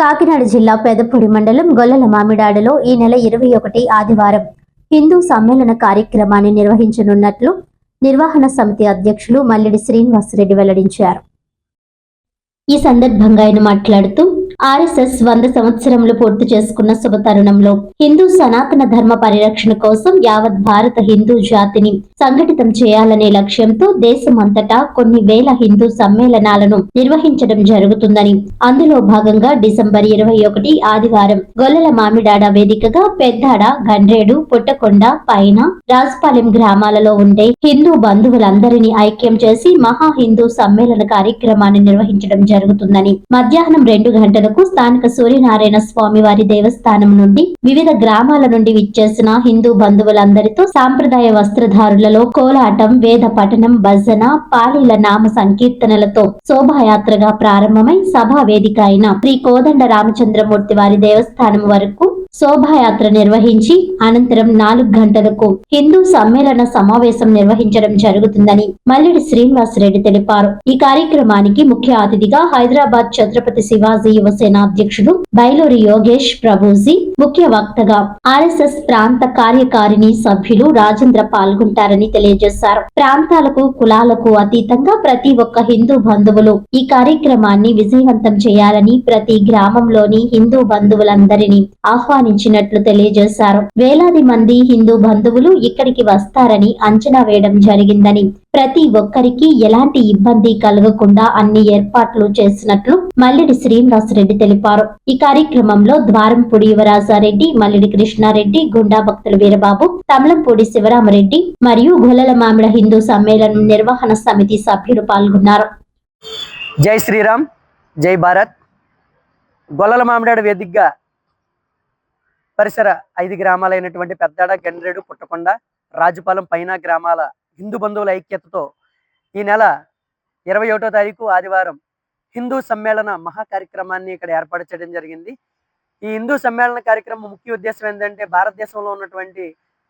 కాకినాడ జిల్లా పెదపూడి మండలం గొల్లల మామిడాడలో ఈ నెల ఇరవై ఒకటి ఆదివారం హిందూ సమ్మేళన కార్యక్రమాన్ని నిర్వహించనున్నట్లు నిర్వహణ సమితి అధ్యక్షులు మల్లెడి శ్రీనివాసరెడ్డి వెల్లడించారు. ఈ సందర్భంగా ఆయన మాట్లాడుతూ ఆర్ఎస్ఎస్ వంద సంవత్సరములు పూర్తి చేసుకున్న శుభతరుణంలో హిందూ సనాతన ధర్మ పరిరక్షణ కోసం యావత్ భారత హిందూ జాతిని సంఘటితం చేయాలనే లక్ష్యంతో దేశమంతటా కొన్ని వేల హిందూ సమ్మేళనాలను నిర్వహించడం జరుగుతుందని. అందులో భాగంగా డిసెంబర్ ఇరవై ఒకటి ఆదివారం గొల్లల మామిడాడ వేదికగా పెద్దాడ గండ్రేడు పుట్టకొండ పైన రాజపాలెం గ్రామాలలో ఉండే హిందూ బంధువులందరినీ ఐక్యం చేసి మహా హిందూ సమ్మేళన కార్యక్రమాన్ని నిర్వహించడం జరుగుతుందని. మధ్యాహ్నం రెండు గంటలు గంటలకు స్థానిక సూర్యనారాయణ స్వామి వారి దేవస్థానం నుండి వివిధ గ్రామాల నుండి విచ్చేసిన హిందూ బంధువులందరితో సాంప్రదాయ వస్త్రధారులలో కోలాటం వేద పఠనం భజన పాలీల నామ సంకీర్తనలతో శోభాయాత్రగా ప్రారంభమై సభా వేదిక అయిన శ్రీ కోదండ రామచంద్రమూర్తి వారి దేవస్థానం వరకు శోభాయాత్ర నిర్వహించి అనంతరం నాలుగు గంటలకు హిందూ సమ్మేళన సమావేశం నిర్వహించడం జరుగుతుందని మల్లిడి శ్రీనివాసరెడ్డి తెలిపారు. ఈ కార్యక్రమానికి ముఖ్య అతిథిగా హైదరాబాద్ ఛత్రపతి శివాజీ యువసేన అధ్యక్షుడు బైలూరి యోగేష్ ప్రభుజీ ముఖ్య వక్తగా ఆర్ఎస్ఎస్ ప్రాంత కార్యకారిణి సభ్యులు రాజేంద్ర పాల్గొంటారని తెలియజేశారు. ప్రాంతాలకు కులాలకు అతీతంగా ప్రతి ఒక్క హిందూ బంధువులు ఈ కార్యక్రమాన్ని విజయవంతం చేయాలని ప్రతి గ్రామంలోని హిందూ బంధువులందరినీ ఆహ్వానించినట్లు తెలియజేశారు. వేలాది మంది హిందూ బంధువులు ఇక్కడికి వస్తారని అంచనా వేయడం జరిగిందని ప్రతి ఒక్కరికి ఎలాంటి ఇబ్బంది కలగకుండా అన్ని ఏర్పాట్లు చేసినట్లు మల్లెడి శ్రీనివాసరెడ్డి తెలిపారు. ఈ కార్యక్రమంలో ద్వారంపూడి రెడ్డి మల్లిడి కృష్ణారెడ్డి గుండా భక్తుల వీరబాబు తమలంపూడి శివరామరెడ్డి మరియు గొలల మామిడ హిందూ సమ్మేళనం నిర్వహణ సమితి సభ్యులు పాల్గొన్నారు. జై శ్రీరామ్ జై భారత్. గొల్లల మామిడాడు వేదికగా పరిసర ఐదు గ్రామాలైనటువంటి పెద్దాడ గండ్రేడు పుట్టకొండ రాజుపాలెం పైన గ్రామాల హిందూ బంధువుల ఐక్యతతో ఈ నెల ఇరవై ఒకటో తారీఖు ఆదివారం హిందూ సమ్మేళన మహా కార్యక్రమాన్ని ఇక్కడ ఏర్పాటు చేయడం జరిగింది. ఈ హిందూ సమ్మేళన కార్యక్రమం ముఖ్య ఉద్దేశం ఏంటంటే భారతదేశంలో ఉన్నటువంటి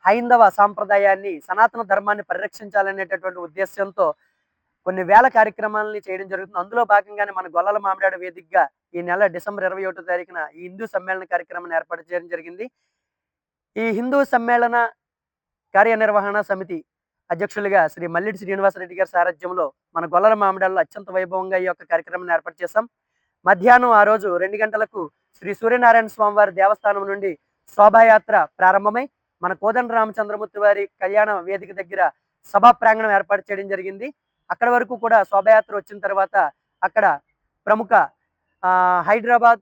హైందవ సాంప్రదాయాన్ని సనాతన ధర్మాన్ని పరిరక్షించాలనేటటువంటి ఉద్దేశంతో కొన్ని వేల కార్యక్రమాలని చేయడం జరుగుతుంది. అందులో భాగంగానే మన గొల్లల మామిడాడ వేదికగా ఈ నెల డిసెంబర్ ఇరవై ఒకటో తారీఖున ఈ హిందూ సమ్మేళన కార్యక్రమాన్ని ఏర్పాటు చేయడం జరిగింది. ఈ హిందూ సమ్మేళన కార్యనిర్వహణ సమితి అధ్యక్షులుగా శ్రీ మల్లిడి శ్రీనివాసరెడ్డి గారి సారథ్యంలో మన గొల్లల మామిడాల్లో అత్యంత వైభవంగా ఈ యొక్క కార్యక్రమాన్ని ఏర్పాటు చేశాం. మధ్యాహ్నం ఆ రోజు రెండు గంటలకు శ్రీ సూర్యనారాయణ స్వామి వారి దేవస్థానం నుండి శోభాయాత్ర ప్రారంభమై మన కోదండ రామచంద్రమూర్తి వారి కళ్యాణ వేదిక దగ్గర సభా ప్రాంగణం ఏర్పాటు చేయడం జరిగింది. అక్కడ వరకు కూడా శోభయాత్ర వచ్చిన తర్వాత అక్కడ ప్రముఖ హైదరాబాద్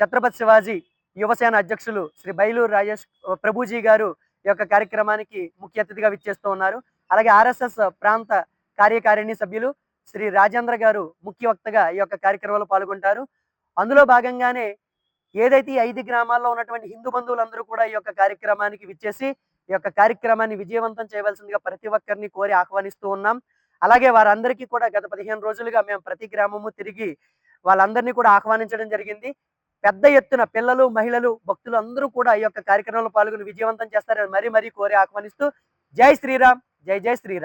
ఛత్రపతి శివాజీ యువసేన అధ్యక్షులు శ్రీ బైలూరు రాజేష్ ప్రభుజీ గారు ఈ యొక్క కార్యక్రమానికి ముఖ్య అతిథిగా విచ్చేస్తూ ఉన్నారు. అలాగే ఆర్ఎస్ఎస్ ప్రాంత కార్యకారిణి సభ్యులు శ్రీ రాజేంద్ర గారు ముఖ్య వక్తగా ఈ యొక్క కార్యక్రమంలో పాల్గొంటారు. అందులో భాగంగానే ఏదైతే ఈ ఐదు గ్రామాల్లో ఉన్నటువంటి హిందూ బంధువులందరూ కూడా ఈ యొక్క కార్యక్రమానికి విచ్చేసి ఈ యొక్క కార్యక్రమాన్ని విజయవంతం చేయవలసిందిగా ప్రతి ఒక్కరిని కోరి ఆహ్వానిస్తూ ఉన్నాం. అలాగే వారందరికీ కూడా గత పదిహేను రోజులుగా మేము ప్రతి గ్రామము తిరిగి వాళ్ళందరినీ కూడా ఆహ్వానించడం జరిగింది. పెద్ద ఎత్తున పిల్లలు మహిళలు భక్తులు అందరూ కూడా ఈ యొక్క కార్యక్రమంలో పాల్గొని విజయవంతం చేస్తారని మరీ మరీ కోరి ఆహ్వానిస్తూ జై శ్రీరామ్ జై జై శ్రీరామ్.